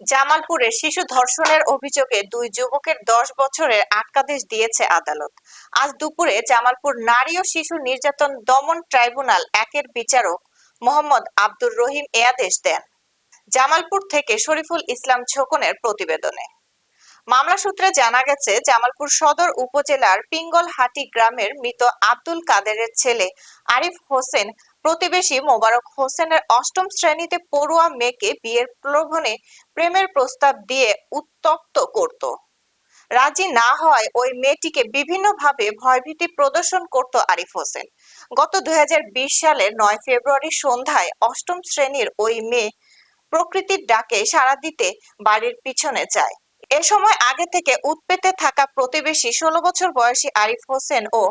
জামালপুরে শিশু ধর্ষণের অভিযোগে দুই যুবকের দশ বছরের আটকাদেশ দিয়েছে আদালত। আজ দুপুরে জামালপুর নারী ও শিশু নির্যাতন দমন ট্রাইব্যুনাল একের বিচারক মোহাম্মদ আব্দুর রহিম এ আদেশ দেন। জামালপুর থেকে শরীফুল ইসলাম ছোকনের প্রতিবেদনে। মামলা সূত্রে জানা গেছে, জামালপুর সদর উপজেলার পিঙ্গলহাটি গ্রামের মৃত আব্দুল কাদেরের ছেলে আরিফ হোসেন প্রতিবেশী মোবারক হোসেনের অষ্টম শ্রেণীতে পড়ুয়া মেয়েকে বিয়ের প্রলোভনে প্রেমের প্রস্তাব দিয়ে উত্তক্ত করত। রাজি না হয় ওই মেয়েটিকে বিভিন্নভাবে ভয়ভীতি প্রদর্শন করত আরিফ হোসেন। গত দুই সালের নয় ফেব্রুয়ারি সন্ধ্যায় অষ্টম শ্রেণির ওই মেয়ে প্রকৃতির ডাকে সাড়া দিতে বাড়ির পিছনে যায়। এ সময় আগে থেকে উৎপেতে থাকা প্রতিবেশী ষোলো বছর বয়সী আরিফ হোসেন ও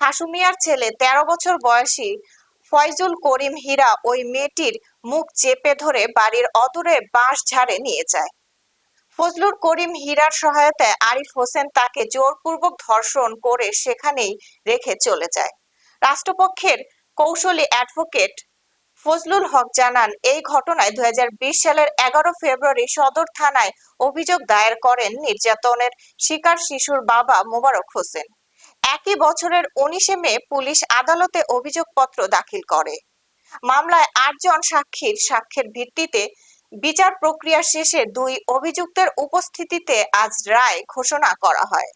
হাসুমিয়ার ছেলে তেরো বছর বয়সী ফয়জুল করিম হীরা ওই মেয়েটির মুখ চেপে ধরে বাড়ির অদূরে বাঁশ ঝাড়ে নিয়ে যায়। ফজলুর করিম হীরার সহায়তায় আরিফ হোসেন তাকে জোরপূর্বক ধর্ষণ করে সেখানেই রেখে চলে যায়। রাষ্ট্রপক্ষের কৌশলী অ্যাডভোকেট ফজলুল হক জানান, এই ঘটনায় দুই হাজার বিশ সালের এগারো ফেব্রুয়ারি সদর থানায় অভিযোগ দায়ের করেন নির্যাতনের শিকার শিশুর বাবা মোবারক হোসেন। একই বছরের উনিশে মে পুলিশ আদালতে অভিযোগপত্র দাখিল করে। মামলায় আটজন সাক্ষীর সাক্ষ্যের ভিত্তিতে বিচার প্রক্রিয়া শেষে দুই অভিযুক্তের উপস্থিতিতে আজ রায় ঘোষণা করা হয়।